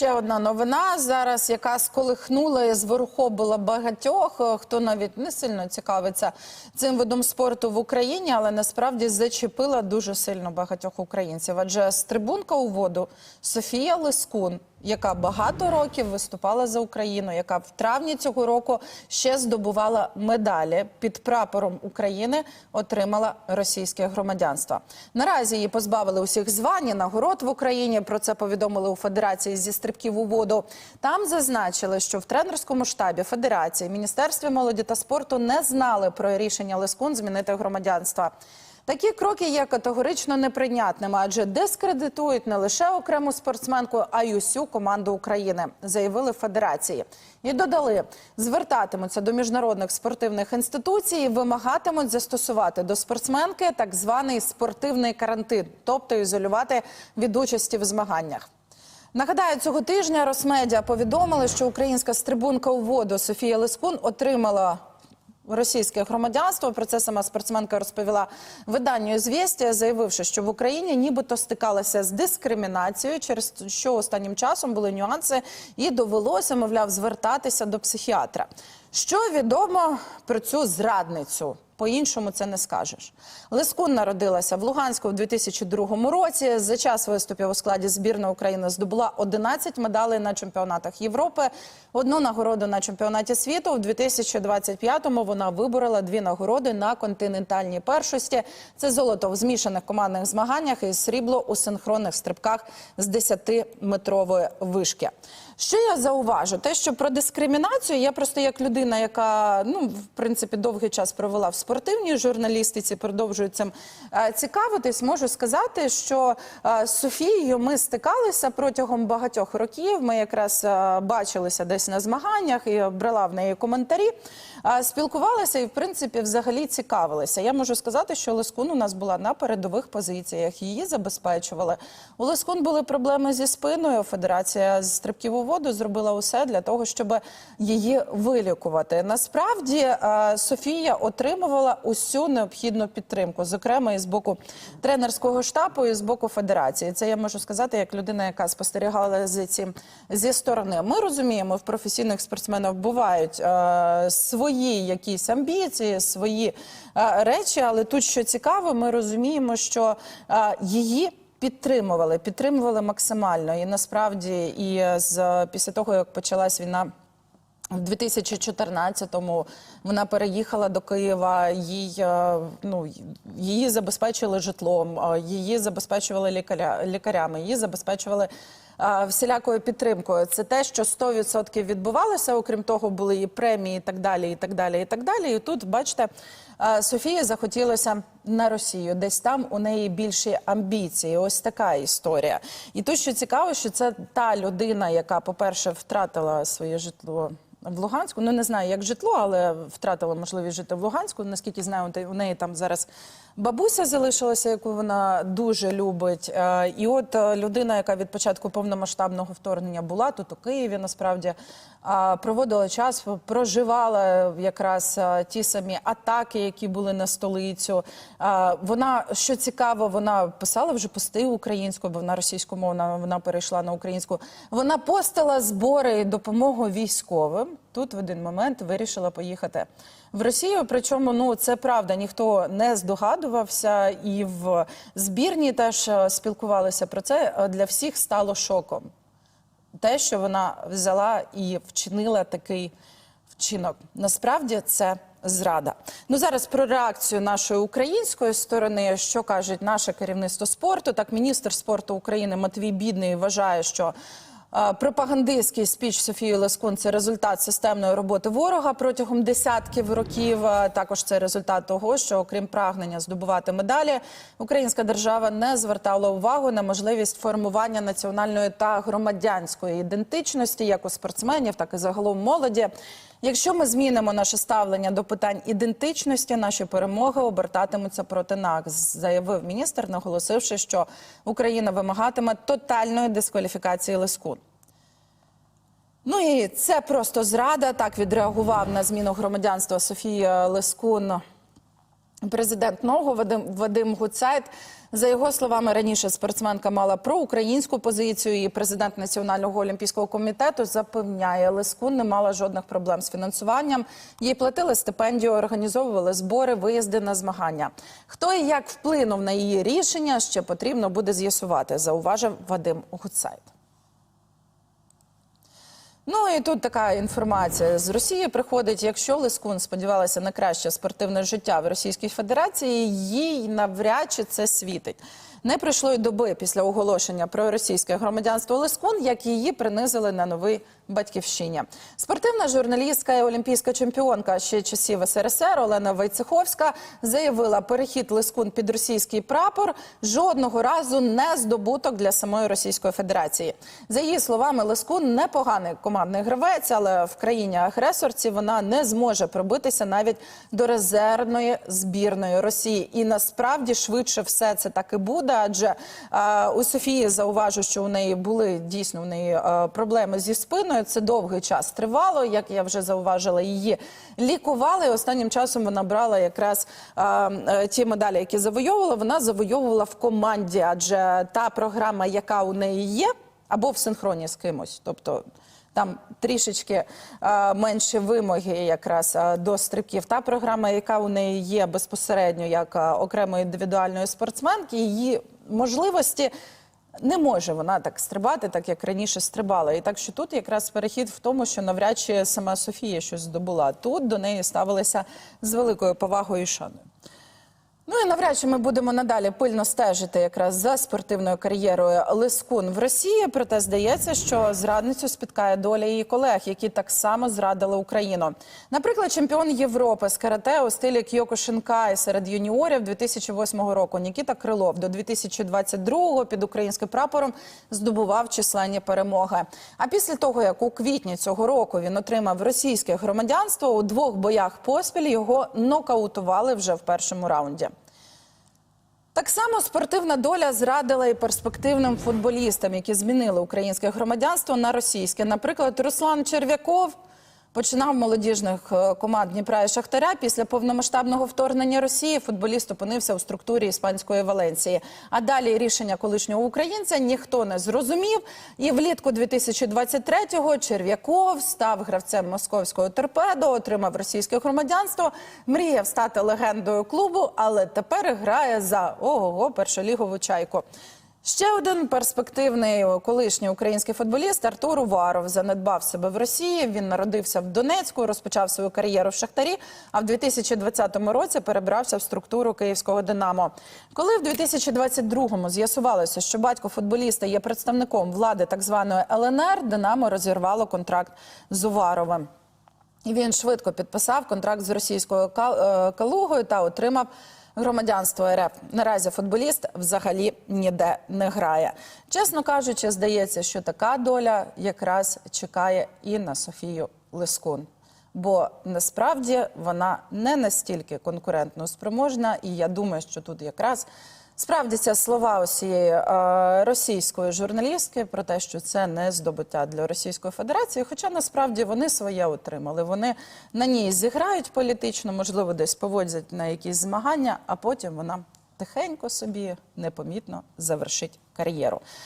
ще одна новина зараз, яка сколихнула і зворухобила багатьох, е, хто навіть не сильно цікавиться цим видом спорту в Україні, але насправді зачепила дуже сильно багатьох українців. Адже стрибунка у воду Софія Лискун, яка багато років виступала за Україну, яка в травні цього року ще здобувала медалі під прапором України, отримала російське громадянство. Наразі її позбавили усіх звань і нагород в Україні. Про це повідомили у Федерації зі стрибків у воду. Там зазначили, що в тренерському штабі Федерації Міністерстві молоді та спорту не знали про рішення Лискун змінити громадянство. Такі кроки є категорично неприйнятними, адже дискредитують не лише окрему спортсменку, а й усю команду України, заявили федерації. І додали, звертатимуться до міжнародних спортивних інституцій, і вимагатимуть застосувати до спортсменки так званий спортивний карантин, тобто ізолювати від участі в змаганнях. Нагадаю, цього тижня Росмедіа повідомили, що українська стрибунка у воду Софія Лискун отримала російське громадянство. Про це сама спортсменка розповіла виданню «Звістя», заявивши, що в Україні нібито стикалася з дискримінацією, через що останнім часом були нюанси, і довелося, мовляв, звертатися до психіатра. Що відомо про цю зрадницю? По-іншому це не скажеш. Лискун народилася в Луганську в 2002 році. За час виступів у складі збірної України здобула 11 медалей на чемпіонатах Європи, одну нагороду на чемпіонаті світу. У 2025-му вона виборола дві нагороди на континентальній першості. Це золото в змішаних командних змаганнях і срібло у синхронних стрибках з 10-метрової вишки. Що я зауважу? Те, що про дискримінацію, я просто як людина, яка ну в принципі довгий час провела в спортивній журналістиці, продовжую цим е, цікавитись, можу сказати, що е, з Софією ми стикалися протягом багатьох років. Ми якраз е, бачилися десь на змаганнях і брала в неї коментарі. Спілкувалися і в принципі взагалі цікавилися. Я можу сказати, що Лискун у нас була на передових позиціях. Її забезпечували. У Лискун були проблеми зі спиною. Федерація з стрибків у воду зробила усе для того, щоб її вилікувати. Насправді Софія отримувала усю необхідну підтримку, зокрема і з боку тренерського штабу, і з боку федерації. Це я можу сказати як людина, яка спостерігала за цим зі сторони. Ми розуміємо, в професійних спортсменів бувають е, свої якісь амбіції, свої е, речі, але тут що цікаво, ми розуміємо, що е, її. Підтримували, підтримували максимально, і насправді, і з після того як почалась війна. В 2014-му вона переїхала до Києва. Їй е, ну її забезпечили житлом, е, її забезпечували лікаря лікарями, її забезпечували е, всілякою підтримкою. Це те, що 100% відбувалося. Окрім того, були і премії, і так далі, і так далі, і так далі. І тут, бачите, Софії захотілося на Росію. Десь там у неї більші амбіції. Ось така історія. І тут що цікаво, що це та людина, яка, по-перше, втратила своє житло. В Луганську, ну не знаю, як житло, але втратила можливість жити в Луганську. Наскільки знаю, у неї там зараз бабуся залишилася, яку вона дуже любить. Е, І от е, людина, яка від початку повномасштабного вторгнення була тут у Києві, насправді проводила час, проживала якраз ті самі атаки, які були на столицю. Вона що цікаво, вона писала вже пости українською, бо вона російськомовна, вона перейшла на українську. Вона постила збори і допомогу військовим. Тут в один момент вирішила поїхати в Росію. Причому ну це правда, ніхто не здогадувався, і в збірні теж е, спілкувалися про це. Е, Для всіх стало шоком. Те, що вона взяла і вчинила такий вчинок, насправді це зрада. Ну зараз про реакцію нашої української сторони, що кажуть наше керівництво спорту. Так, міністр спорту України Матвій Бідний вважає, що пропагандистський спіч Софії Лескун це результат системної роботи ворога протягом десятків років. Також це результат того, що окрім прагнення здобувати медалі, українська держава не звертала увагу на можливість формування національної та громадянської ідентичності, як у спортсменів, так і загалом молоді. Якщо ми змінимо наше ставлення до питань ідентичності, наші перемоги обертатимуться проти нас, заявив міністр, наголосивши, що Україна вимагатиме тотальної дискваліфікації Лискун. Ну і це просто зрада. Так відреагував на зміну громадянства Софія Лискун. Президент НОГУ Вадим, Вадим Гуцайт За його словами, раніше спортсменка мала проукраїнську позицію, і президент Національного олімпійського комітету запевняє, Лискун не мала жодних проблем з фінансуванням. Їй платили стипендію, організовували збори, виїзди на змагання. Хто і як вплинув на її рішення, ще потрібно буде з'ясувати, зауважив Вадим Гуцайт. Ну і тут така інформація з Росії приходить. Якщо Лискун сподівалася на краще спортивне життя в Російській Федерації, їй навряд чи це світить. Не пройшло й доби після оголошення про російське громадянство Лискун, як її принизили на новий батьківщині. Спортивна журналістка і олімпійська чемпіонка ще часів СРСР Олена Войцеховська заявила, перехід Лискун під російський прапор жодного разу не здобуток для самої Російської Федерації. За її словами, Лискун непоганий командний гравець, але в країні агресорці вона не зможе пробитися навіть до резервної збірної Росії. І насправді швидше все це так і буде. Адже е, у Софії зауважу, що у неї були дійсно у неї проблеми зі спиною. Це довгий час тривало. Як я вже зауважила, її лікували. Останнім часом вона брала якраз е, ті медалі, які завойовувала. Вона завойовувала в команді, адже та програма, яка у неї є, або в синхроні з кимось, тобто. Там трішечки е, менші вимоги якраз е, до стрибків. Та програма, яка у неї є безпосередньо як е, окремої індивідуальної спортсменки, її можливості не може вона так стрибати, так як раніше стрибала. І так що тут якраз перехід в тому, що навряд чи сама Софія щось здобула. Тут до неї ставилися з великою повагою і шаною. Ну і навряд чи ми будемо надалі пильно стежити якраз за спортивною кар'єрою Лискун в Росії. Проте здається, що зрадницю спіткає доля її колег, які так само зрадили Україну. Наприклад, чемпіон Європи з карате у стилі Кьокушинкай серед юніорів 2008 року Нікіта Крилов до 2022 під українським прапором здобував численні перемоги. А після того, як у квітні цього року він отримав російське громадянство, у двох боях поспіль його нокаутували вже в першому раунді. Так само спортивна доля зрадила і перспективним футболістам, які змінили українське громадянство на російське. Наприклад, Руслан Черв'яков починав молодіжних е, команд Дніпра і Шахтаря. Після повномасштабного вторгнення Росії футболіст опинився у структурі іспанської Валенції. А далі рішення колишнього українця ніхто не зрозумів. І влітку 2023-го Черв'яков став гравцем московського торпедо, отримав російське громадянство, мріяв стати легендою клубу, але тепер грає за ого першолігову чайку. Ще один перспективний колишній український футболіст Артур Уваров занедбав себе в Росії. Він народився в Донецьку, розпочав свою кар'єру в Шахтарі, а в 2020 році перебрався в структуру київського Динамо. Коли в 2022-му з'ясувалося, що батько футболіста є представником влади так званої ЛНР, Динамо розірвало контракт з Уваровим. І він швидко підписав контракт з російською е, Калугою та отримав громадянство РФ. Наразі футболіст взагалі ніде не грає. Чесно кажучи, здається, що така доля якраз чекає і на Софію Лискун. Бо насправді вона не настільки конкурентно спроможна, і я думаю, що тут якраз справдяться слова усієї е, російської журналістки про те, що це не здобуття для Російської Федерації. Хоча насправді вони своє отримали. Вони на ній зіграють політично, можливо, десь поводять на якісь змагання, а потім вона тихенько собі непомітно завершить кар'єру.